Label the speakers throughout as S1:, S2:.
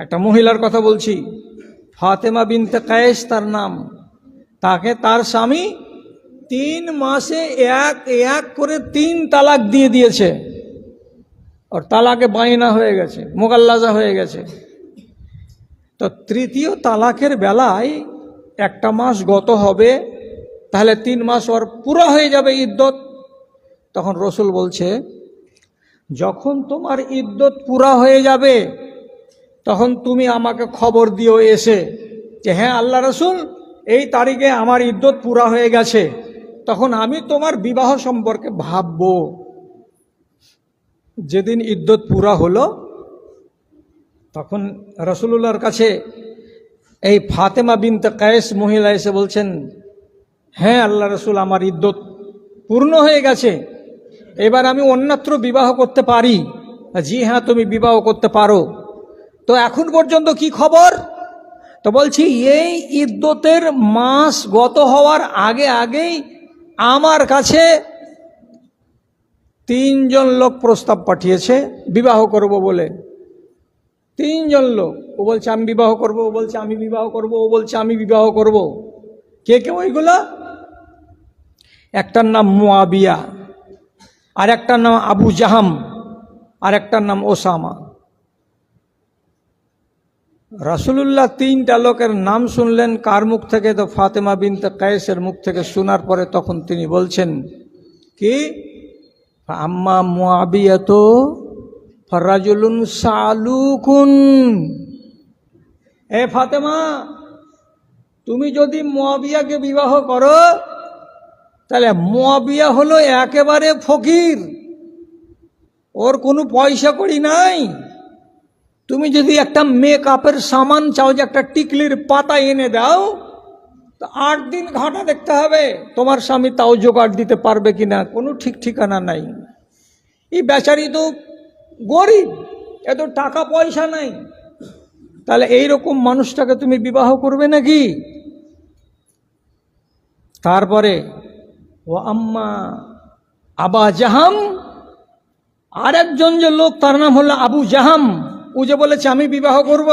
S1: একটা মহিলার কথা বলছি। ফাতেমা বিনতে কায়েস তার নাম। তাকে তার স্বামী তিন মাসে এক এক করে তিন তালাক দিয়ে দিয়েছে। আর তালাকে বাইনা হয়ে গেছে, মোগাল্লাজা হয়ে গেছে। তো তৃতীয় তালাকের বেলায় একটা মাস গত হবে, তাহলে তিন মাস ওর পুরো হয়ে যাবে ইদ্যত। তখন রসুল বলছে, যখন তোমার ইদ্যত পুরা হয়ে যাবে তখন তুমি আমাকে খবর দিও এসে যে হ্যাঁ আল্লাহ রসুল, এই তারিখে আমার ইদ্যত পুরা হয়ে গেছে। তখন আমি তোমার বিবাহ সম্পর্কে ভাববো। যেদিন ইদ্যত পুরা হলো, তখন রসুল্লাহর কাছে এই ফাতেমা বিনতে কায়েস মহিলা এসে বলছেন হ্যাঁ আল্লাহ রসুল, আমার ইদ্যত পূর্ণ হয়ে গেছে। এবার আমি অন্যত্র বিবাহ করতে পারি? জি হ্যাঁ তুমি বিবাহ করতে পারো। তো এখন পর্যন্ত কি খবর? তো বলছি, এই ইদ্যতের মাস গত হওয়ার আগে আগেই আমার কাছে তিনজন লোক প্রস্তাব পাঠিয়েছে, বিবাহ করব বলে। তিনজন লোক, ও বলছে, আমি বিবাহ করব, ও বলছে, আমি বিবাহ করব, ও বলছে, আমি বিবাহ করব। কে কে ওইগুলা? একটার নাম মুয়াবিয়া আর একটার নাম আবু জাহাম আর একটার নাম ওসামা। রাসুলুল্লাহ তিনটা লোকের নাম শুনলেন, কার মুখ থেকে? তো ফাতেমা বিনতে কায়েসের মুখ থেকে শোনার পরে তখন তিনি বলছেন, কি? আম্মা মুয়াবিয়া তো ফরাজুলুন সালুকুন। এ ফাতেমা, তুমি যদি মুয়াবিয়াকে বিবাহ করো, তাহলে মুয়াবিয়া হলো একেবারে ফকির। ওর কোনো পয়সা করি নাই। তুমি যদি একটা মেকআপের সামান চাও যে একটা টিকলির পাতা এনে দাও, তো আট দিন ঘাটা দেখতে হবে, তোমার স্বামী তাও জোগাড় দিতে পারবে কিনা, কোনো ঠিক ঠিকানা নাই। এই বেচারি তো গরিব এত টাকা পয়সা নাই। তাহলে এই রকম মানুষটাকে তুমি বিবাহ করবে নাকি? তারপরে, ও আম্মা আবা জাহাম, আরেকজন যে লোক, তার নাম হলো আবু জাহাম। ও যে বলেছে, আমি বিবাহ করব।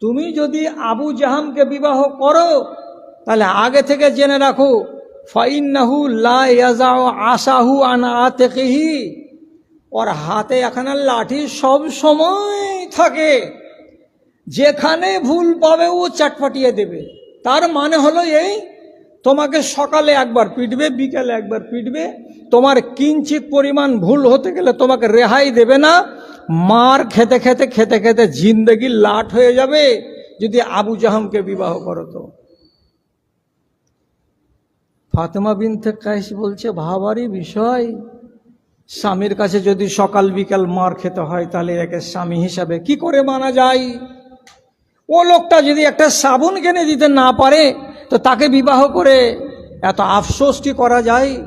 S1: তুমি যদি আবু জাহামকে বিবাহ করো, তাহলে আগে থেকে জেনে রাখো, ফাইন্নাহু লা ইয়াজাউ আসাহু আন আতেকিহি। ওর হাতে এখানে লাঠি সব সময় থাকে। যেখানে ভুল পাবে ও চাটপাটিয়ে দেবে। তার মানে হলো এই, তোমাকে সকালে একবার পিটবে, বিকালে একবার পিটবে। তোমার কিঞ্চিত পরিমাণ ভুল হতে গেলে তোমাকে রেহাই দেবে না। মার খেতে খেতে খেতে খেতে জিন্দগি লাট হয়ে যাবে যদি আবু জাহামকে বিবাহ করো তো ফাতেমা বিনতে কাইস বলছে ভাবারই বিষয় স্বামীর কাছে যদি সকাল বিকাল মার খেতে হয়, তাহলে একে স্বামী হিসাবে কি করে মানা যায় ও লোকটা যদি একটা সাবুন কিনে দিতে না পারে, তো তাকে বিবাহ করে এত আফসোসটি করা যায়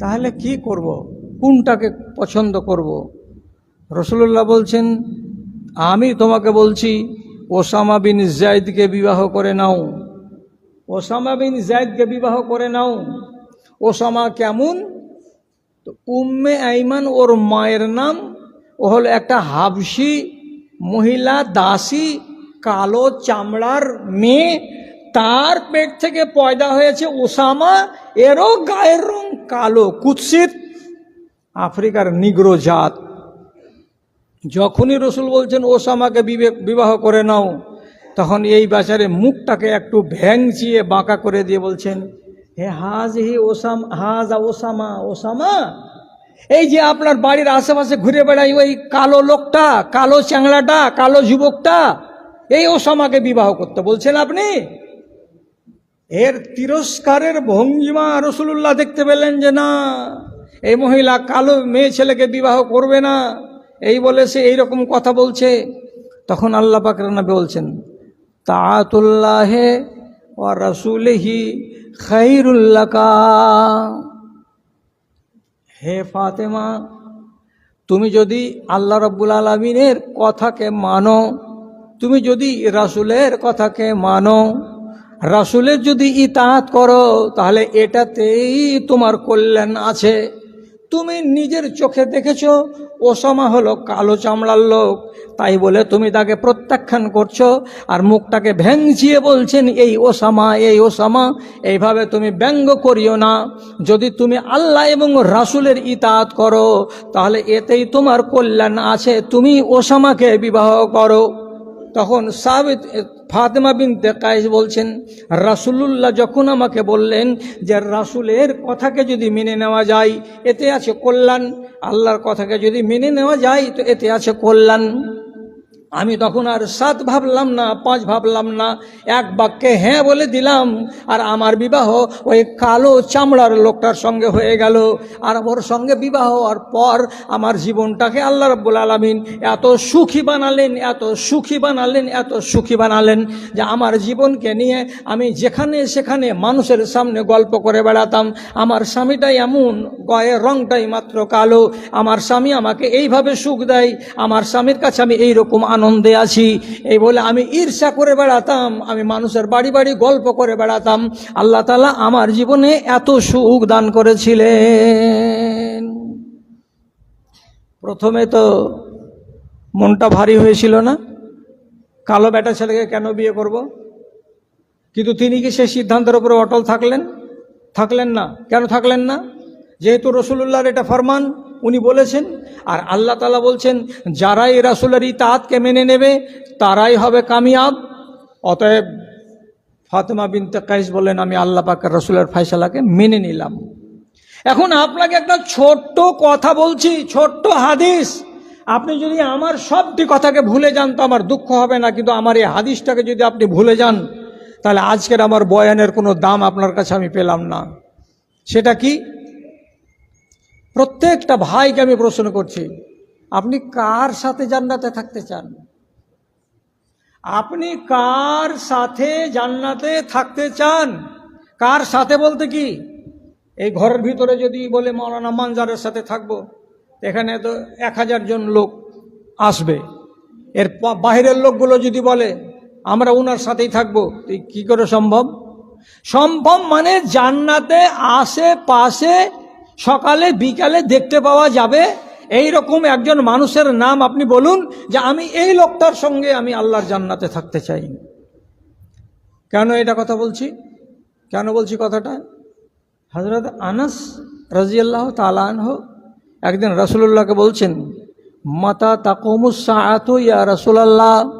S1: তাহলে কি করব। কোনটাকে পছন্দ করব। রসুল্লাহ বলছেন, আমি তোমাকে বলছি, ওসামা বিন জায়দকে বিবাহ করে নাও। ওসামা বিন জায়দকে বিবাহ করে নাও। ওসামা কেমন? তো উম্মে আইমান, ওর মায়ের নাম, ও হলো একটা হাবসি মহিলা, দাসী, কালো চামড়ার মেয়ে। তার পেট থেকে পয়দা হয়েছে ওসামা, এরও গায়ের রং কালো, কুৎসিত। আফ্রিকার নিগ্রো জাত। যখনই রসুল বলছেন ওসামাকে বিবে- বিবাহ করে নাও। তখন এই বেচারে মুখটাকে একটু ভ্যাংচিয়ে বাঁকা করে দিয়ে বলছেন, he has he awesome, has Osama Osama, এই যে আপনার বাড়ির আশেপাশে ঘুরে বেড়াই ওই কালো লোকটা, কালো চ্যাংলাটা কালো যুবকটা, এই ওসামাকে বিবাহ করতে। বলছেন আপনি? এর তিরস্কারের ভঙ্গিমা রসুল্লাহ দেখতে পেলেন যে না, এই মহিলা কালো মেয়ে ছেলেকে বিবাহ করবে না। এই বলে সে এইরকম কথা বলছে। তখন আল্লাহ পাকরানবী বলছেন তাতুল্লাহে ও রসুলহি খৈরুল্লাকা হে ফাতেমা, তুমি যদি আল্লাহ রব্বুল আলমিনের কথাকে মানো, তুমি যদি রাসুলের কথাকে মানো, রাসুলের যদি ইতাহাত করো, তাহলে এটাতেই তোমার কল্যাণ আছে। তুমি নিজের চোখে দেখেছ? ওসামা হলো কালো চামড়ার লোক। তাই বলে তুমি তাকে প্রত্যাখ্যান করছ আর মুখটাকে ভ্যাংচিয়ে বলছেন, এই ওসামা এই ওসামা, এইভাবে তুমি ব্যঙ্গ করিও না। যদি তুমি আল্লাহ এবং রাসুলের ইতাত করো, তাহলে এতেই তোমার কল্যাণ আছে। তুমি ওসামাকে বিবাহ করো। তখন সাবিত ফাতেমা বিনতে কায়েস বলছেন, রাসুলুল্লাহ যখন আমাকে বললেন যে রাসুলের কথাকে যদি মেনে নেওয়া যায়, এতে আছে কল্যাণ। আল্লাহর কথাকে যদি মেনে নেওয়া যায়, তো এতে আছে কল্যাণ। আমি তখন আর সাত ভাবলাম না, পাঁচ ভাবলাম না। এক বাক্যে হ্যাঁ বলে দিলাম, আর আমার বিবাহ ওই কালো চামড়ার লোকটার সঙ্গে হয়ে গেল। আর ওর সঙ্গে বিবাহ হওয়ার পর আমার জীবনটাকে আল্লাহ রব্বুল আলমিন এত সুখী বানালেন, এত সুখী বানালেন, এত সুখী বানালেন যে আমার জীবনকে নিয়ে আমি যেখানে সেখানে মানুষের সামনে গল্প করে বেড়াতাম। আমার স্বামীটাই এমন, গয়ের রংটাই মাত্র কালো। আমার স্বামী আমাকে এইভাবে সুখ দেয়, আমার স্বামীর কাছে আমি এইরকম আনন্দে আছি। এই বলে আমি ঈর্ষা করে বেড়াতাম, আমি মানুষের বাড়ি বাড়ি গল্প করে বেড়াতাম। আল্লাহ তালা আমার জীবনে এত সুখ দান করেছিলেন। প্রথমে তো মনটা ভারী হয়েছিল না। কালো বেটা ছেলেকে কেন বিয়ে করব। কিন্তু তিনি কি সেই সিদ্ধান্তের উপরে অটল থাকলেন? থাকলেন না। কেন থাকলেন না? যেহেতু রসুল্লাহর এটা ফরমান উনি বলেছেন, আর আল্লাহ তালা বলছেন, যারাই রাসুলের ইতাহাতকে মেনে নেবে, তারাই হবে কামিয়াব। অতএব ফাতেমা বিনতে কাইস বললেন, আমি আল্লাহ পাকের রসুলের ফাইসালাকে মেনে নিলাম। এখন আপনাকে একটা ছোট্ট কথা বলছি, ছোট্ট হাদিস। আপনি যদি আমার সবটি কথাকে ভুলে যান, তো আমার দুঃখ হবে না, কিন্তু আমার এই হাদিসটাকে যদি আপনি ভুলে যান, তাহলে আজকের আমার বয়ানের কোনো দাম আপনার কাছে আমি পেলাম না। সেটা কি? প্রত্যেকটা ভাইকে আমি প্রশ্ন করছি, আপনি কার সাথে জান্নাতে থাকতে চান? আপনি কার সাথে জান্নাতে থাকতে চান? কার সাথে বলতে কি? এই ঘরের ভিতরে যদি বলে, মৌলানা মানজারের সাথে থাকব, এখানে তো এক হাজার জন লোক আসবে। এর বাইরের লোকগুলো যদি বলে, আমরা ওনার সাথেই থাকব কি করে সম্ভব? সম্ভব মানে জান্নাতে আশেপাশে সকালে, বিকালে দেখতে পাওয়া যাবে। এই রকম একজন মানুষের নাম আপনি বলুন যে আমি এই লোকটার সঙ্গে আমি আল্লাহর জান্নাতে থাকতে চাই। কেন এটা কথা বলছি? কেন বলছি কথাটা? হজরত আনাস রাজিয়াল্লাহ তালানহ একদিন রসুল্লাহকে বলছেন, মাতা তাকমুসাআত ইয়া রসুলাল্লাহ?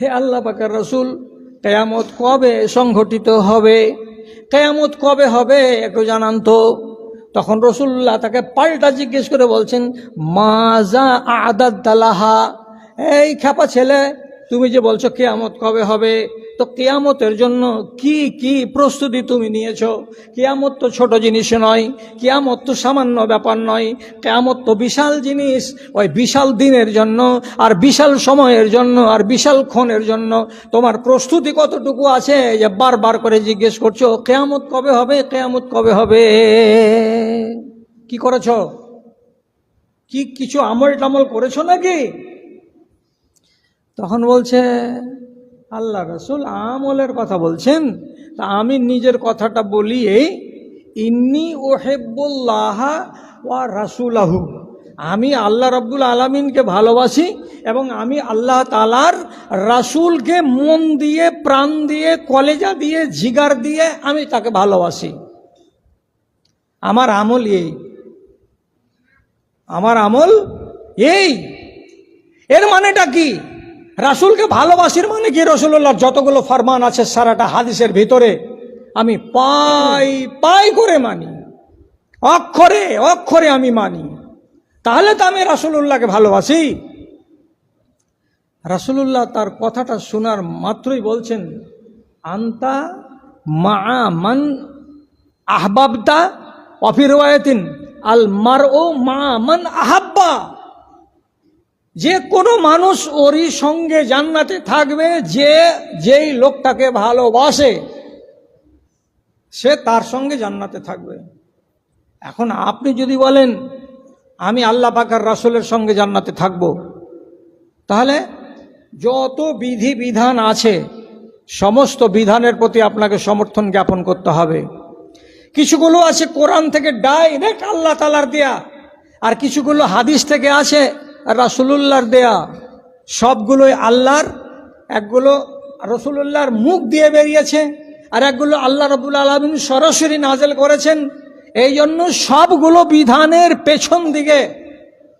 S1: হে আল্লাহ পাকের রসুল, কেয়ামত কবে সংঘটিত হবে? কেয়ামত কবে হবে? একটু জানান তো। তখন রসুল্লাহ তাকে পাল্টা জিজ্ঞেস করে বলছেন মাজা আদাদ দালাহা? এই খ্যাপা ছেলে তুমি যে বলছো কেয়ামত কবে হবে, তো কেয়ামতের জন্য কি কি প্রস্তুতি তুমি নিয়েছ? কেয়ামত তো ছোট জিনিস নয়, কেয়ামত তো সামান্য ব্যাপার নয়, কেয়ামত তো বিশাল জিনিস। ওই বিশাল দিনের জন্য আর বিশাল সময়ের জন্য আর বিশাল ক্ষণের জন্য তোমার প্রস্তুতি কতটুকু আছে যে বারবার করে জিজ্ঞেস করছ, কেয়ামত কবে হবে, কেয়ামত কবে হবে? কি করেছ? কি কিছু আমল টামল করেছ নাকি? তখন বলছে, আল্লাহ রসুল আমলের কথা বলছেন, তা আমি নিজের কথাটা বলি এই, ইন্নি ওহেবুল্লাহ ওয়া রাসুলাহু। আমি আল্লাহ রব্বুল আলমিনকে ভালোবাসি এবং আমি আল্লাহ তালার রাসুলকে মন দিয়ে, প্রাণ দিয়ে, কলেজা দিয়ে, জিগার দিয়ে আমি তাকে ভালোবাসি। আমার আমল এই। আমার আমল এই। এর মানেটা কি? রাসুলকে ভালোবাসির মানে কি? রসুল্লাহর যতগুলো ফরমান আছে, সারাটা হাদিসের ভিতরে আমি পাই পাই করে মানি। অক্ষরে অক্ষরে আমি মানি। তাহলে তো আমি রাসুলুল্লাহকে ভালোবাসি। রাসুলুল্লাহ তার কথাটা শোনার মাত্রই বলছেন, আন্তা মা মান আহবাবতা অফিরওয়ায়তিন আল মার ও মা মান আহাব্বা। যে কোনো মানুষ ওরই সঙ্গে জান্নাতে থাকবে, যে যেই লোকটাকে ভালোবাসে, সে তার সঙ্গে জান্নাতে থাকবে। এখন আপনি যদি বলেন, আমি আল্লাহ পাকার রাসুলের সঙ্গে জান্নাতে থাকব, তাহলে যত বিধি বিধান আছে, সমস্ত বিধানের প্রতি আপনাকে সমর্থন জ্ঞাপন করতে হবে। কিছুগুলো আছে কোরআন থেকে ডাইরেক্ট আল্লাহ তালার দেয়া, আর কিছুগুলো হাদিস থেকে আছে রাসুলুল্লাহর দেয়া সবগুলোই আল্লাহর, একগুলো রসুলুল্লাহর মুখ দিয়ে বেরিয়েছে আর একগুলো আল্লাহ রবুল আলমিন সরাসরি নাজেল করেছেন। এই জন্য সবগুলো বিধানের পেছন দিকে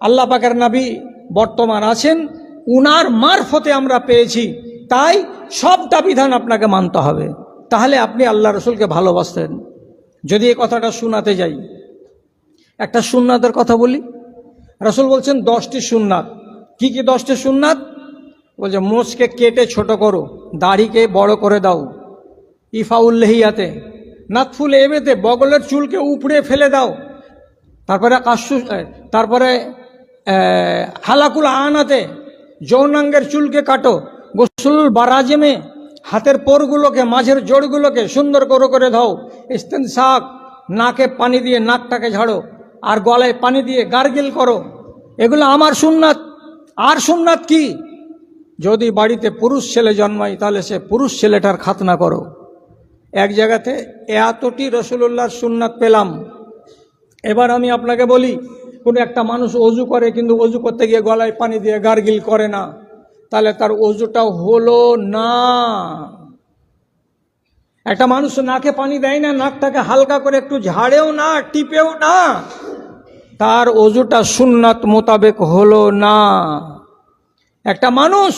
S1: আল্লাহ পাকের নাবি বর্তমান আছেন, উনার মারফতে আমরা পেয়েছি। তাই সবটা বিধান আপনাকে মানতে হবে। তাহলে আপনি আল্লাহ রসুলকে ভালোবাসতেন। যদি এ কথাটা শোনাতে যাই, একটা সুন্নাতের কথা বলি। রসুল বলছেন, দশটি সুন্নাত। কি কি দশটি সুন্নাত? বলছে মোষকে কেটে ছোট করো, দাড়িকে বড় করে দাও ইফাউল্লেহিয়াতে নাতফুল এবেতে, বগলের চুলকে উপড়ে ফেলে দাও। তারপরে কাশু তারপরে হালাকুল আনাতে, যৌনাঙ্গের চুলকে কাটো গোসল বারাজেমে, হাতের পোরগুলোকে, মাঝের জোড়গুলোকে সুন্দর করে করে ধাও ইস্তেন শাক নাকে পানি দিয়ে নাকটাকে ঝাড়ো আর গলায় পানি দিয়ে গার্গিল করো। এগুলো আমার সুন্নাত। আর সুন্নাত কি? যদি বাড়িতে পুরুষ ছেলে জন্মায়, তাহলে সে পুরুষ ছেলেটার খাতনা করো। এক জায়গাতে এতটি রসুল্লাহর সুন্নাত পেলাম। এবার আমি আপনাকে বলি, কোনো একটা মানুষ অজু করে কিন্তু অজু করতে গিয়ে গলায় পানি দিয়ে গার্গিল করে না। তাহলে তার অজুটা হলো না। একটা মানুষ নাকে পানি দেয় না, নাকটাকে হালকা করে একটু ঝাড়েও না, টিপেও না, তার অজুটা সুন্নাত মোতাবেক হলো না। একটা মানুষ,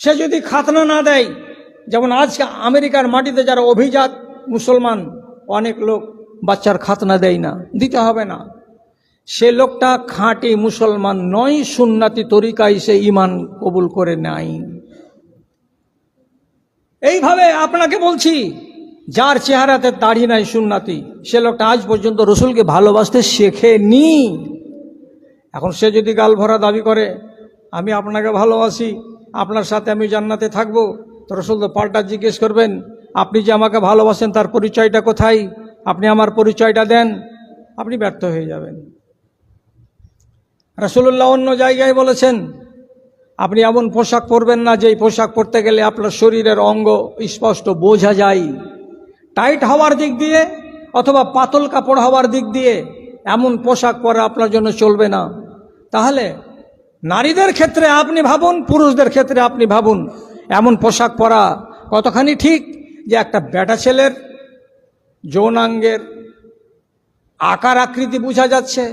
S1: সে যদি খাতনা না দেয়, যেমন আজকে আমেরিকার মাটিতে যারা অভিজাত মুসলমান, অনেক লোক বাচ্চার খাতনা দেয় না, দিতে হবে না। সে লোকটা খাঁটি মুসলমান নয়, সুন্নাতি তরিকায় সে ইমান কবুল করে নাই। এইভাবে আপনাকে বলছি, যার চেহারাতে দাড়ি নাই সুন্নাতি, সে লোকটা আজ পর্যন্ত রসুলকে ভালোবাসতে শেখে শেখেনি। এখন সে যদি গাল ভরা দাবি করে, আমি আপনাকে ভালোবাসি, আপনার সাথে আমি জান্নাতে থাকব, তো রসুল তো পাল্টা জিজ্ঞেস করবেন, আপনি যে আমাকে ভালোবাসেন, তার পরিচয়টা কোথায়? আপনি আমার পরিচয়টা দেন, আপনি ব্যর্থ হয়ে যাবেন। রসুল্লাহ অন্য জায়গায় বলেছেন আপনি এমন পোশাক পরবেন না যে পোশাক পরতে গেলে আপনার শরীরের অঙ্গ স্পষ্ট বোঝা যায়। টাইট হওয়ার দিক দিয়ে অথবা পাতল কাপড় হওয়ার দিক দিয়ে এমন পোশাক পরা আপনার জন্য চলবে না। তাহলে নারীদের ক্ষেত্রে আপনি ভাবুন, পুরুষদের ক্ষেত্রে আপনি ভাবুন, এমন পোশাক পরা কতখানি ঠিক যে একটা বেটা ছেলের যৌনাঙ্গের আকার আকৃতি বোঝা যাচ্ছে,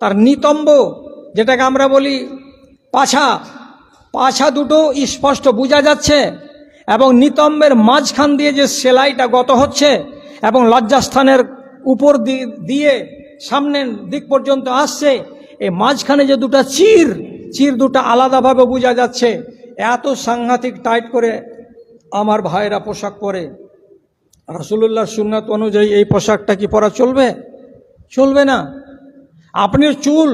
S1: তার নিতম্ব, যেটাকে আমরা বলি পাছা পাছা দুটো স্পষ্ট বোঝা যাচ্ছে এবং নিতম্বের মাঝখান দিয়ে যে সেলাইটা গত হচ্ছে এবং লজ্জাস্থানের উপর দিয়ে সামনের দিক পর্যন্ত আসছে এই মাঝখানে যে দুটো চির চির দুটো আলাদাভাবে বোঝা যাচ্ছে, এত সাংঘাতিক টাইট করে আমার ভাইরা পোশাক পরে। রসুল্লাহ সুন্নাত অনুযায়ী এই পোশাকটা কি পরা চলবে? চলবে না। আপনার চুল,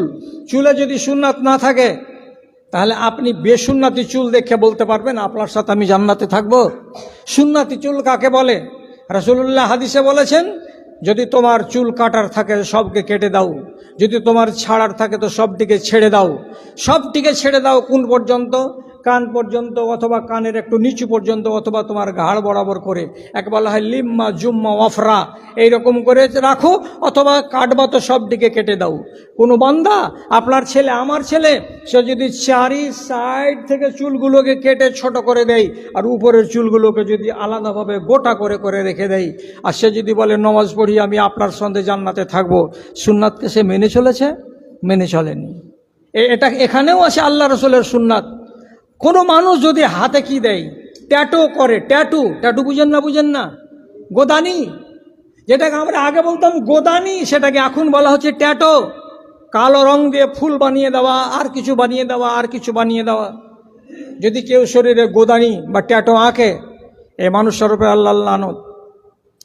S1: চুলে যদি সুন্নাত না থাকে তাহলে আপনি বেসুন্নাতি চুল দেখে বলতে পারবেন, আপনার সাথে আমি জান্নাতে থাকব। সুন্নাতি চুল কাকে বলে? রসুল্লাহ হাদিসে বলেছেন, যদি তোমার চুল কাটার থাকে সবকে কেটে দাও, যদি তোমার ছাড়ার থাকে তো সবটিকে ছেড়ে দাও। সবটিকে ছেড়ে দাও কোন পর্যন্ত? কান পর্যন্ত অথবা কানের একটু নিচু পর্যন্ত অথবা তোমার ঘাড় বরাবর করে এক বলা হয় লিম্মা জুম্মা অফরা এইরকম করে রাখো অথবা কাটবা তো সব দিকে কেটে দাও। কোনো বান্দা, আপনার ছেলে, আমার ছেলে, সে যদি চারি সাইড থেকে চুলগুলোকে কেটে ছোট করে দেয় আর উপরের চুলগুলোকে যদি আলাদাভাবে গোটা করে করে রেখে দেয়। আর সে যদি বলে, নমাজ পড়ি, আমি আপনার সঙ্গে জান্নাতে থাকব। সুন্নাতকে সে মেনে চলেছে? মেনে চলেনি। এটা এখানেও আছে আল্লাহ রসুলের সুন্নাত। কোনো মানুষ যদি হাতে কি দেয়? ট্যাটু করে। ট্যাটু? ট্যাটু বুঝেন না বুঝেন না? গোদানি? যেটাকে আমরা আগে বলতাম গোদানি, সেটাকে এখন বলা হচ্ছে ট্যাটো। কালো রং দিয়ে ফুল বানিয়ে দেওয়া, আর কিছু বানিয়ে দেওয়া, আর কিছু বানিয়ে দেওয়া। যদি কেউ শরীরে গোদানি বা ট্যাটো আঁকে, এ মানুষ স্বরূপে আল্লাহ আল্লাহ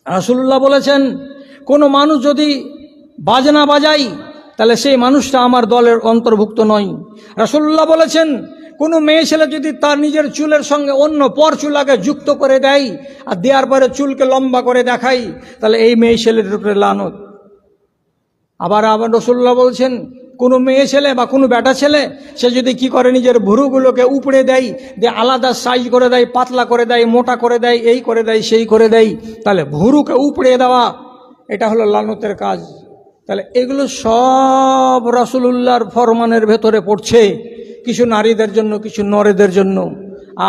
S1: রাসুল্লাহ বলেছেন, কোনো মানুষ যদি বাজনা বাজাই তাহলে সেই মানুষটা আমার দলের অন্তর্ভুক্ত নয়। রাসুল্লাহ বলেছেন কোনো মেয়ে ছেলে যদি তার নিজের চুলের সঙ্গে অন্য পর চুলাকে যুক্ত করে দেয় আর দেওয়ার পরে চুলকে লম্বা করে দেখাই তাহলে এই মেয়ে ছেলের উপরে লানত। আবার আবার রসুল্লাহ বলছেন, কোনো মেয়ে ছেলে বা কোনো বেটা ছেলে, সে যদি কি করে নিজের ভুরুগুলোকে উপড়ে দেয়, দিয়ে আলাদা সাইজ করে দেয়, পাতলা করে দেয়, মোটা করে দেয়, এই করে দেয়, সেই করে দেয়, তাহলে ভুরুকে উপড়ে দেওয়া, এটা হলো লালনতের কাজ। তাহলে এগুলো সব রসুলুল্লাহর ফরমানের ভেতরে পড়ছে। কিছু নারীদের জন্য, কিছু নরেদের জন্য।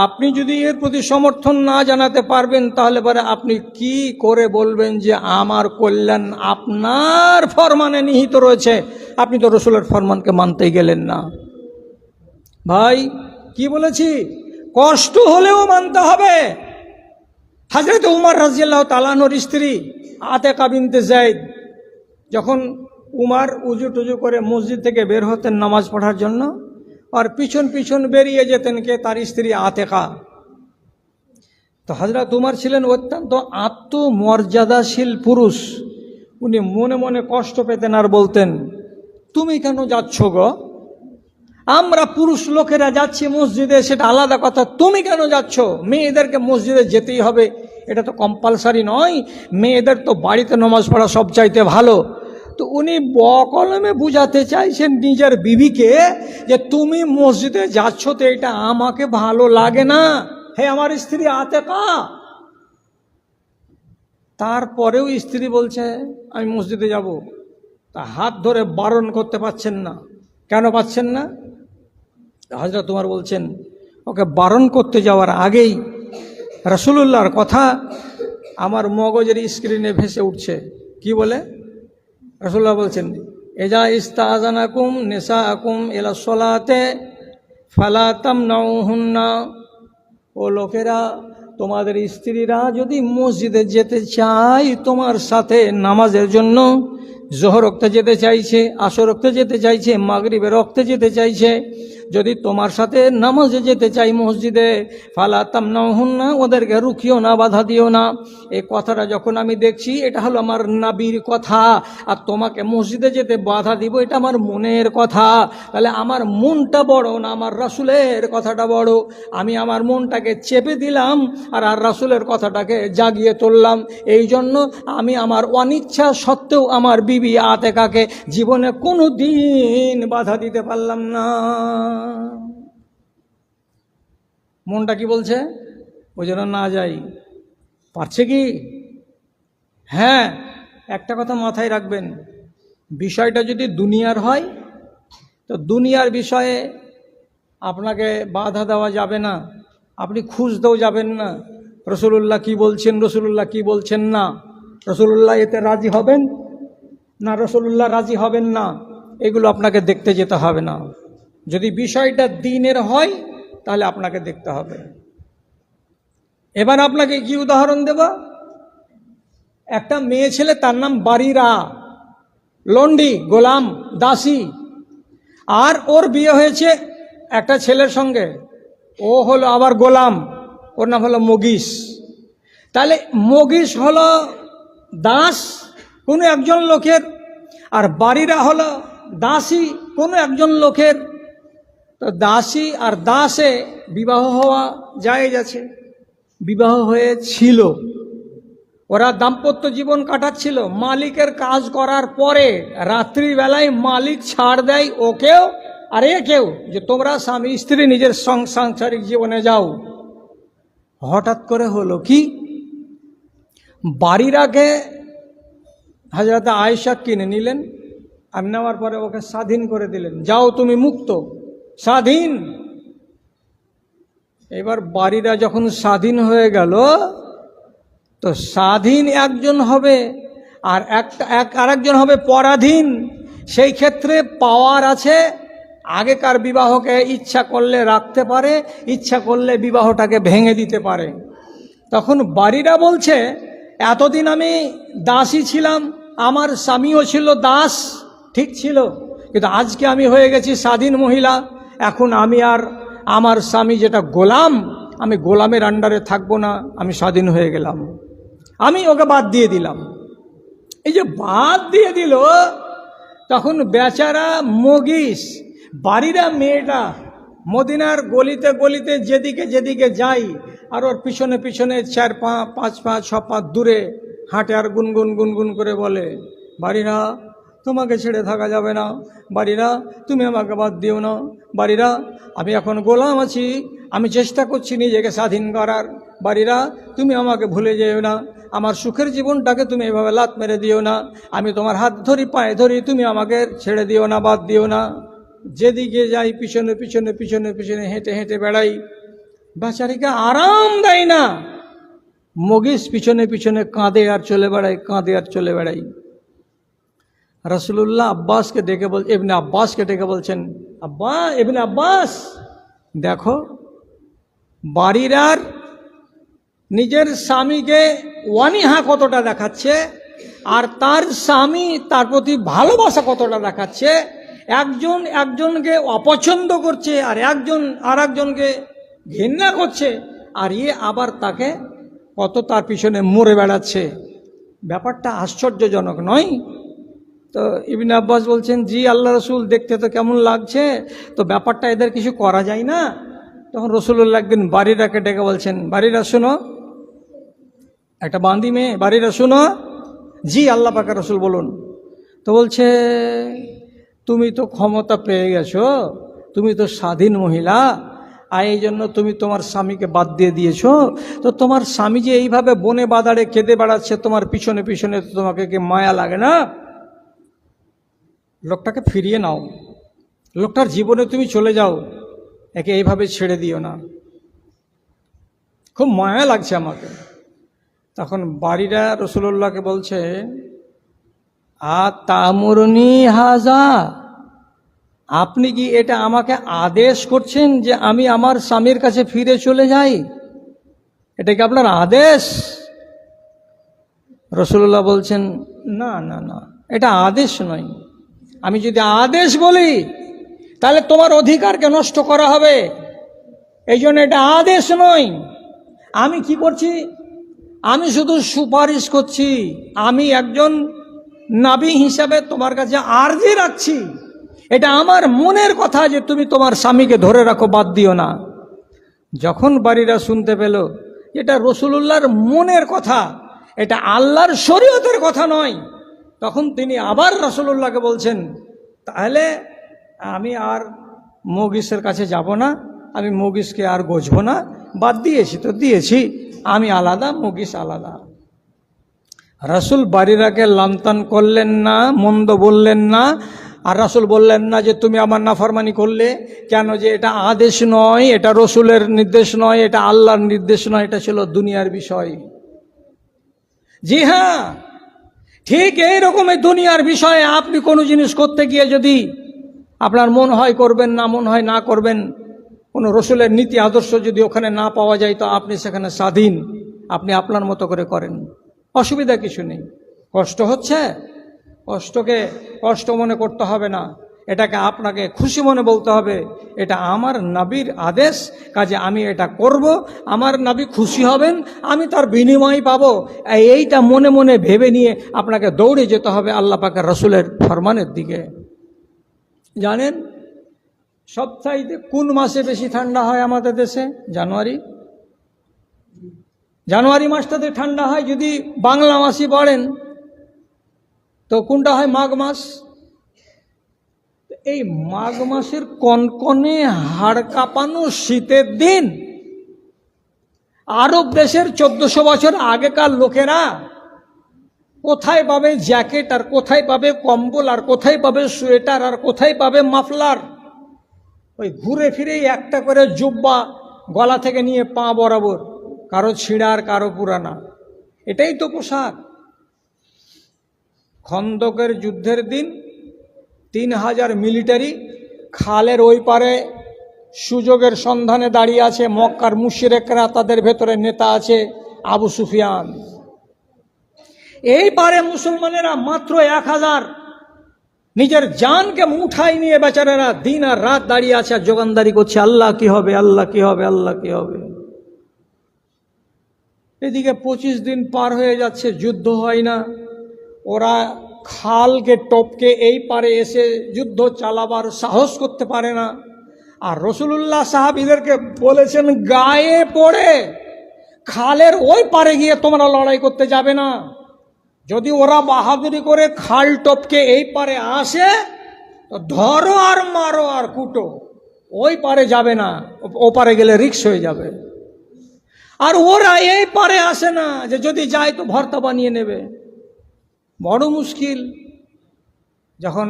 S1: আপনি যদি এর প্রতি সমর্থন না জানাতে পারবেন, তাহলে পরে আপনি কি করে বলবেন যে আমার কল্যাণ আপনার ফরমানে নিহিত রয়েছে? আপনি তো রসুলের ফরমানকে মানতেই গেলেন না। ভাই, কি বলেছি? কষ্ট হলেও মানতে হবে। হাজরত উমার রাজিয়াল্লাহ তালানোর স্ত্রী আতে কাবিনতে জায়দ যখন উমার উজু টুজু করে মসজিদ থেকে বের হতেন নামাজ পড়ার জন্য আর পিছন পিছন বেরিয়ে যেতেন কে তার স্ত্রী আতেকা তো হাজরত উমার ছিলেন অত্যন্ত আত্মমর্যাদাশীল পুরুষ উনি মনে মনে কষ্ট পেতেন আর বলতেন তুমি কেন যাচ্ছ গো আমরা পুরুষ লোকেরা যাচ্ছি মসজিদে সেটা আলাদা কথা তুমি কেন যাচ্ছ মেয়েদেরকে মসজিদে যেতেই হবে এটা তো কম্পালসারি নয়। মেয়েদের তো বাড়িতে নমাজ পড়া সব চাইতে ভালো। তো উনি বকলমে বুঝাতে চাইছেন নিজের বিবিকে যে তুমি মসজিদে যাচ্ছ তো এটা আমাকে ভালো লাগে না। হে, আমার স্ত্রী আতে কা তারপরেও স্ত্রী বলছে, আমি মসজিদে যাব। তা হাত ধরে বারণ করতে পারছেন না। কেন পাচ্ছেন না? হাজরা তোমার বলছেন, ওকে বারণ করতে যাওয়ার আগেই রসুলুল্লাহর কথা আমার মগজের স্ক্রিনে ভেসে উঠছে। কি বলে? রসুল্লাহ বলছেন এজা ইস্তাজানাকুম নেশা আকুম এলা সলাতে ফালাতাম না ও লোকেরা, তোমাদের স্ত্রীরা যদি মসজিদে যেতে চায়, তোমার সাথে নামাজের জন্য জোহর রক্তে যেতে চাইছে, আসর রক্তে যেতে চাইছে, মাগরিবের রক্তে যেতে চাইছে যদি তোমার সাথে নামাজে যেতে চাই মসজিদে, ফালা তামনাহুন না ওদেরকে রুখিও না, বাধা দিও না। এই কথাটা যখন আমি দেখছি, এটা হলো আমার নাবির কথা। আর তোমাকে মসজিদে যেতে বাধা দিব, এটা আমার মনের কথা। তাহলে আমার মনটা বড় না আমার রাসুলের কথাটা বড়? আমি আমার মনটাকে চেপে দিলাম আর আর রাসুলের কথাটাকে জাগিয়ে তুললাম। এই জন্য আমি আমার অনিচ্ছা সত্ত্বেও আমার বিবি আতেকাকে জীবনে কোনো দিন বাধা দিতে পারলাম না। মনটা কি বলছে? ওই জন্য না যাই। পারছে কি? হ্যাঁ একটা কথা মাথায় রাখবেন। বিষয়টা যদি দুনিয়ার হয়, তো দুনিয়ার বিষয়ে আপনাকে বাধা দেওয়া যাবে না। আপনি খুঁজতেও যাবেন না। রসুল্লাহ কি বলছেন রসুল্লাহ কি বলছেন না? রসুল্লাহ এতে রাজি হবেন? না রসুল্লাহ রাজি হবেন না? এগুলো আপনাকে দেখতে যেতে হবে না। যদি বিষয়টা দিনের হয়, তাহলে আপনাকে দেখতে হবে। এবার আপনাকে কি উদাহরণ দেব? একটা মেয়ে ছেলে, তার নাম বাড়িরা লন্ডি, গোলাম, দাসী। আর ওর বিয়ে হয়েছে একটা ছেলের সঙ্গে। ও হলো আবার গোলাম, ওর নাম হলো মগিস। তাহলে মগিস হলো দাস, কোনো একজন লোকের। আর বাড়িরা হলো দাসী, কোনো একজন লোকের। তো দাসী আর দাসে বিবাহ হওয়া যায় আছে। বিবাহ হয়েছিল। ওরা দাম্পত্য জীবন কাটাচ্ছিল। মালিকের কাজ করার পরে রাত্রিবেলায় মালিক ছাড় দেয় ওকেও আর এ কেউ যে তোমরা স্বামী স্ত্রী নিজের সাংসারিক জীবনে যাও। হঠাৎ করে হলো কি? বাড়ির আগে হাজরাতে আয়েশা কিনে নিলেন আর নেওয়ার পরে ওকে স্বাধীন করে দিলেন। যাও তুমি মুক্ত। স্বাধীন। এবার বাড়িরা যখন স্বাধীন হয়ে গেল, তো স্বাধীন একজন হবে আর একটা এক, আরেকজন হবে পরাধীন। সেই ক্ষেত্রে পাওয়ার আছে, আগেকার বিবাহকে ইচ্ছা করলে রাখতে পারে, ইচ্ছা করলে বিবাহটাকে ভেঙে দিতে পারে। তখন বাড়িরা বলছে, এতদিন আমি দাসী ছিলাম, আমার স্বামীও ছিল দাস, ঠিক ছিল, কিন্তু আজকে আমি হয়ে গেছি স্বাধীন মহিলা। এখন আমি আর আমার স্বামী যেটা গোলাম, আমি গোলামের আন্ডারে থাকব না, আমি স্বাধীন হয়ে গেলাম। আমি ওকে বাদ দিয়ে দিলাম। এই যে বাদ দিয়ে দিল, তখন বেচারা মগিস, বাড়িরা মেয়েটা, মদিনার গলিতে গলিতে যেদিকে যেদিকে যাই আর ওর পিছনে পিছনে চার পা, পাঁচ পা, ছ পা দূরে হাঁটে আর গুনগুন গুনগুন করে বলে, বাড়িরা তোমাকে ছেড়ে থাকা যাবে না। বাড়িরা, তুমি আমাকে বাদ দিও না। বাড়িরা, আমি এখন গোলাম আছি। আমি চেষ্টা করছি নিজেকে স্বাধীন করার। বাড়িরা, তুমি আমাকে ভুলে যেও না। আমার সুখের জীবনটাকে তুমি এভাবে লাত মেরে দিও না। আমি তোমার হাত ধরি, পায়ে ধরি, তুমি আমাকে ছেড়ে দিও না, বাদ দিও না। যেদিকে যাই, পিছনে পিছনে পিছনে পিছনে হেঁটে হেঁটে বেড়াই। বেচারিকে আরাম দেয় না। মগিস পিছনে পিছনে কাঁদে আর চলে বেড়াই কাঁদে আর চলে বেড়াই রসুল্লাহ আব্বাসকে ডেকে বল এমনি আব্বাসকে ডেকে বলছেন, আব্বা এমনি আব্বাস, দেখো, বাড়ির আর নিজের স্বামীকে ওয়ানিহা কতটা দেখাচ্ছে, আর তার স্বামী তার প্রতি ভালোবাসা কতটা দেখাচ্ছে, একজন একজনকে অপছন্দ করছে, আর একজন আর একজনকে ঘৃণা করছে, আর ইয়ে আবার তাকে কত তার পিছনে মরে বেড়াচ্ছে। ব্যাপারটা আশ্চর্যজনক নয় তো ইবিন আব্বাস বলছেন, জি, আল্লাহ রসুল, দেখতে তো কেমন লাগছে, তো ব্যাপারটা এদের কিছু করা যায় না? তখন রসুল্লাহ একদিন বাড়িরাকে ডেকে বলছেন, বাড়িরা শুনো, একটা বান্দি মেয়ে, বাড়িরা শুনো, জি, আল্লাহ পাকা রসুল বলুন। তো বলছে, তুমি তো ক্ষমতা পেয়ে গেছো, তুমি তো স্বাধীন মহিলা, আর এই জন্য তুমি তোমার স্বামীকে বাদ দিয়ে দিয়েছ। তো তোমার স্বামী যে এইভাবে বনে বাদাড়ে কেঁদে বেড়াচ্ছে, তোমার পিছনে পিছনে তোমাকে কি মায়া লাগে না? লোকটাকে ফিরিয়ে নাও। লোকটার জীবনে তুমি চলে যাও। একে এইভাবে ছেড়ে দিও না। খুব মায়া লাগছে আমাকে। তখন বাড়িরা রসুল্লাহকে বলছে আ তামরনি হাজা? আপনি কি এটা আমাকে আদেশ করছেন যে আমি আমার স্বামীর কাছে ফিরে চলে যাই? এটা কি আপনার আদেশ? রসুল্লাহ বলছেন, না না না। এটা আদেশ নয়। আমি যদি আদেশ বলি, তাহলে তোমার অধিকারকে নষ্ট করা হবে। এই জন্য এটা আদেশ নয়। আমি কি করছি? আমি শুধু সুপারিশ করছি। আমি একজন নাবি হিসাবে তোমার কাছে আর্জি রাখছি। এটা আমার মনের কথা যে তুমি তোমার স্বামীকে ধরে রাখো, বাদ দিও না। যখন বাড়িরা শুনতে পেল, এটা রসুলুল্লাহর মনের কথা, এটা আল্লাহর শরীয়তের কথা নয়। তখন তিনি আবার রসুল্লাহকে বলছেন, তাহলে আমি আর মগিসের কাছে যাব না, আমি মগিসকে আর গজবো না, বাদ দিয়েছি তো দিয়েছি, আমি আলাদা, মগিস আলাদা। রাসুল বাড়িরাকে লামতান করলেন না, মন্দ বললেন না, আর রাসুল বললেন না যে, তুমি আমার নাফরমানি করলে, কেন যে এটা আদেশ নয়, এটা রসুলের নির্দেশ নয়, এটা আল্লাহর নির্দেশ নয়, এটা ছিল দুনিয়ার বিষয়। জি হ্যাঁ ঠিক এইরকমই দুনিয়ার বিষয়ে আপনি কোনো জিনিস করতে গিয়ে যদি আপনার মন হয় করবেন, না মন হয় না করবেন, কোনো রসুলের নীতি আদর্শ যদি ওখানে না পাওয়া যায়, তো আপনি সেখানে স্বাধীন। আপনি আপনার মতো করে করেন। অসুবিধা কিছু নেই। কষ্ট হচ্ছে, কষ্টকে কষ্ট মনে করতে হবে না। এটাকে আপনাকে খুশি মনে বলতে হবে, এটা আমার নাবির আদেশ, কাজে আমি এটা করব, আমার নাবি খুশি হবেন, আমি তার বিনিময় পাবো। এইটা মনে মনে ভেবে নিয়ে আপনাকে দৌড়ে যেতে হবে আল্লাহ পাকের রসুলের ফরমানের দিকে। জানেন সপ্তাহে কোন মাসে বেশি ঠান্ডা হয় আমাদের দেশে? জানুয়ারি। জানুয়ারি মাসটাতে ঠান্ডা হয় যদি বাংলা মাসই পড়েন, তো কোনটা হয় মাঘ মাস? এই মাঘ মাসের কনকনে হাড় কাঁপানো শীতের দিন। আরব দেশের চোদ্দশো বছর আগেকার লোকেরা কোথায় পাবে জ্যাকেট, আর কোথায় পাবে কম্বল, আর কোথায় পাবে সোয়েটার, আর কোথায় পাবে মাফলার? ওই ঘুরে ফিরেই একটা করে জুব্বা গলা থেকে নিয়ে পা বরাবর, কারও ছিঁড়া আর কারও পুরানা। এটাই তো পোশাক। খন্দকের যুদ্ধের দিন তিন হাজার মিলিটারি খালের ওই পারে সুযোগের সন্ধানে দাঁড়িয়ে আছে মক্কার মুশিরেকরা, তাদের ভেতরে নেতা আছে আবু সুফিয়ান। এই পারে মুসলমানেরা মাত্র এক হাজার নিজের জানকে মুঠাই নিয়ে বেচারেরা দিন আর রাত দাঁড়িয়ে আছে আর যোগানদারি করছে। আল্লাহ কি হবে, আল্লাহ কি হবে, আল্লাহ কি হবে? এদিকে পঁচিশ দিন পার হয়ে যাচ্ছে, যুদ্ধ হয় না। ওরা খালকে, টপকে এই পারে এসে যুদ্ধ চালাবার সাহস করতে পারে না। আর রসুল্লাহ সাহাবিদেরকে বলেছেন, গায়ে পড়ে। খালের ওই পারে গিয়ে তোমরা লড়াই করতে যাবে না। যদি ওরা বাহাদুরি করে খাল টপকে এই পারে আসে, তো ধরো আর মারো আর কুটো। ওই পারে যাবে না, ও পারে গেলে রিক্স হয়ে যাবে। আর ওরা এই পারে আসে না যে যদি যায় তো ভর্তা বানিয়ে নেবে। বড় মুশকিল। যখন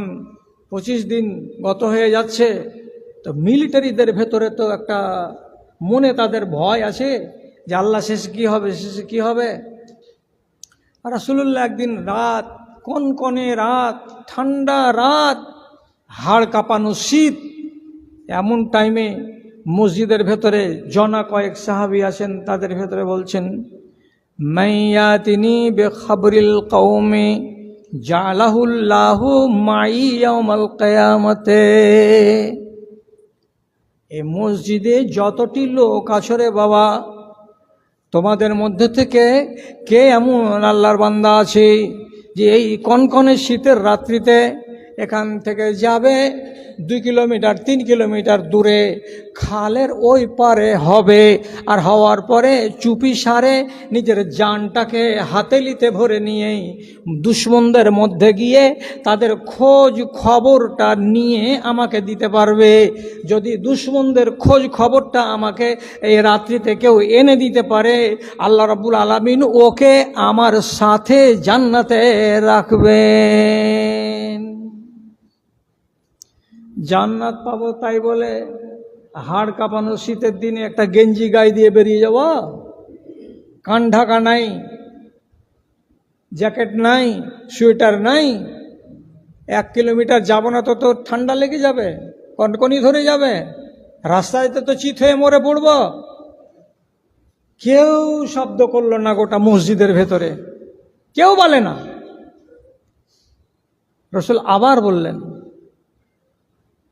S1: পঁচিশ দিন গত হয়ে যাচ্ছে, তো মিলিটারিদের ভেতরে তো একটা মনে তাদের ভয় আছে যে আল্লাহ শেষে কী হবে, শেষে কী হবে। রাসুলুল্লাহ একদিন রাত কনকনে রাত, ঠান্ডা রাত, হাড় কাঁপানো শীত, এমন টাইমে মসজিদের ভেতরে জনা কয়েক সাহাবি আছেন তাদের ভেতরে বলছেন মাইয়া তিনি বেখবরিল কৌমে জালাহুল্লাহু মাইয়ামাল কয়ামতে এই মসজিদে যতটি লোক আসরে বাবা, তোমাদের মধ্যে থেকে কে এমন আল্লাহর বান্দা আছে যে এই কনকনে শীতের রাত্রিতে এখান থেকে যাবে দুই কিলোমিটার, তিন কিলোমিটার দূরে। খালের ওই পারে হবে। আর হওয়ার পরে চুপি সারে নিজের জানটাকে হাতেলিতে ভরে নিয়েই দুশ্মনদের মধ্যে গিয়ে তাদের খোঁজ খবরটা নিয়ে আমাকে দিতে পারবে। যদি দুশ্মনদের খোঁজ খবরটা আমাকে এই রাত্রিতে কেউ এনে দিতে পারে, আল্লাহ রাব্বুল আলামিন ওকে আমার সাথে জান্নাতে রাখবেন। জান্নাত পাবো তাই বলে হাড় কাঁপানো শীতের দিনে একটা গেঞ্জি গায়ে দিয়ে বেরিয়ে যাব? কান ঢাকা নাই? জ্যাকেট নাই? সোয়েটার নাই? এক কিলোমিটার যাব না তো তো ঠান্ডা লেগে যাবে? কনকনি ধরে যাবে? রাস্তায় তো তো চিত হয়ে মরে পড়ব। কেউ শব্দ করল না গোটা মসজিদের ভেতরে। কেউ বলে না। রসুল আবার বললেন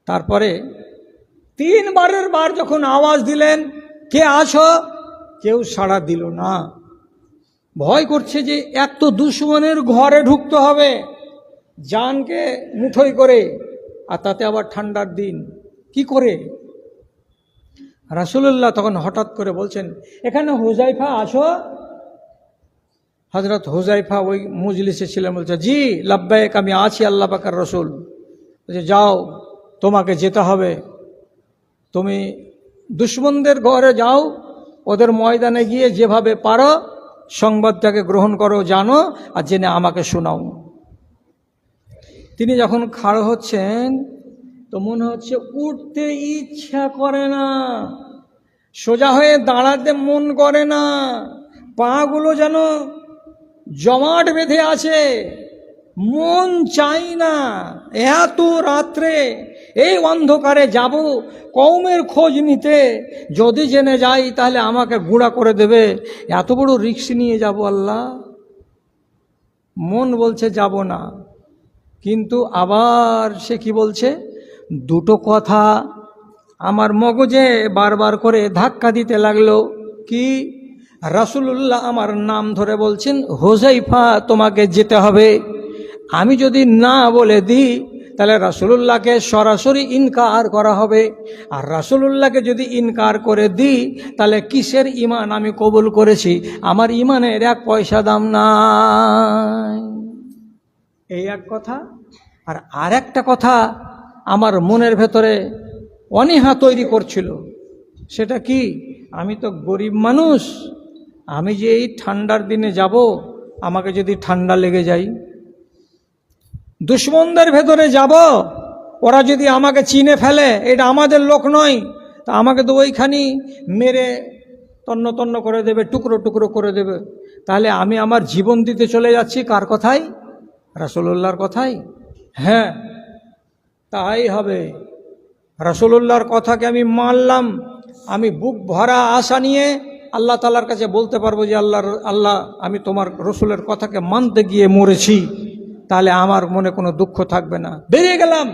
S1: তারপরে তিনবারের বার যখন আওয়াজ দিলেন, কে আছো? কেউ সাড়া দিল না। ভয় করছে যে এক তো দুশ্মনের ঘরে ঢুকতে হবে, জানকে মুঠোই করে, আর তাতে আবার ঠান্ডার দিন। কি করে? রাসুল্লাহ তখন হঠাৎ করে বলছেন, এখানে হুজাইফা আছো? হজরত হুজাইফা ওই মজলিসে ছিলেন, বলছে, জি, লাব্বায়ক, আমি আছি আল্লাহ পাকার রসুল। বলছে, যাও। তোমাকে যেতে হবে। তুমি দুশ্মনদের ঘরে যাও, ওদের ময়দানে গিয়ে যেভাবে পারো, সংবাদটাকে গ্রহণ করো, জানো আর জেনে আমাকে শোনাও। তিনি যখন খাড়ো হচ্ছেন, তো মনে হচ্ছে উঠতে ইচ্ছা করে না। সোজা হয়ে দাঁড়াতে মন করে না। পাগুলো যেন জমাট বেঁধে আছে। মন চাই না। এত রাত্রে এই অন্ধকারে যাব কৌমের খোঁজ নিতে। যদি জেনে যাই, তাহলে আমাকে গুঁড়া করে দেবে। এত বড় রিক্স নিয়ে যাব আল্লাহ। মন বলছে, যাব না। কিন্তু আবার সে কি বলছে? দুটো কথা আমার মগজে বারবার করে ধাক্কা দিতে লাগল। কি? রাসুলুল্লাহ আমার নাম ধরে বলছেন হোজাইফা তোমাকে যেতে হবে। আমি যদি না বলে দিই তাহলে রাসুলুল্লাহকে সরাসরি ইনকার করা হবে। আর রাসুলুল্লাহকে যদি ইনকার করে দিই, তাহলে কিসের ইমান আমি কবুল করেছি? আমার ইমানের এক পয়সা দাম নাই। এই এক কথা। আর আর একটা কথা আমার মনের ভেতরে অনীহা তৈরি করছিল। সেটা কি? আমি তো গরিব মানুষ। আমি যে এই ঠান্ডার দিনে যাব, আমাকে যদি ঠান্ডা লেগে যায় দুশ্মনদের ভেতরে যাব, ওরা যদি আমাকে চিনে ফেলে, এটা আমাদের লোক নয়, তা আমাকে তো ওইখানি মেরে তন্ন তন্ন করে দেবে, টুকরো টুকরো করে দেবে। তাহলে আমি আমার জীবন দিতে চলে যাচ্ছি কার কথাই রাসুলুল্লাহর কথাই হ্যাঁ তাই হবে। রাসুলুল্লাহর কথাকে আমি মানলাম, আমি বুক ভরা আশা নিয়ে আল্লাহ তালার কাছে বলতে পারব যে আল্লাহর, আল্লাহ, আমি তোমার রসুলের কথাকে মানতে গিয়ে মরেছি। তাহলে আমার মনে কোনো দুঃখ থাকবে না। বেরিয়ে গেলাম।